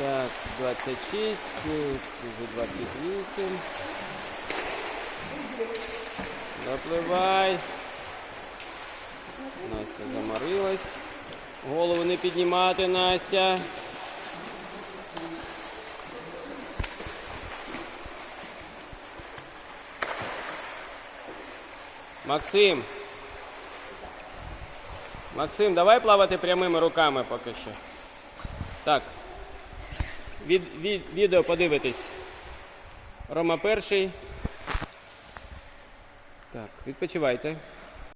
26, вже 28. Допливай. Настя заморилась. Голову не піднімати, Настя. Максим. Максим, давай плавати прямими руками поки що. Так. Від, від, відео подивитись. Рома перший. Так, відпочивайте.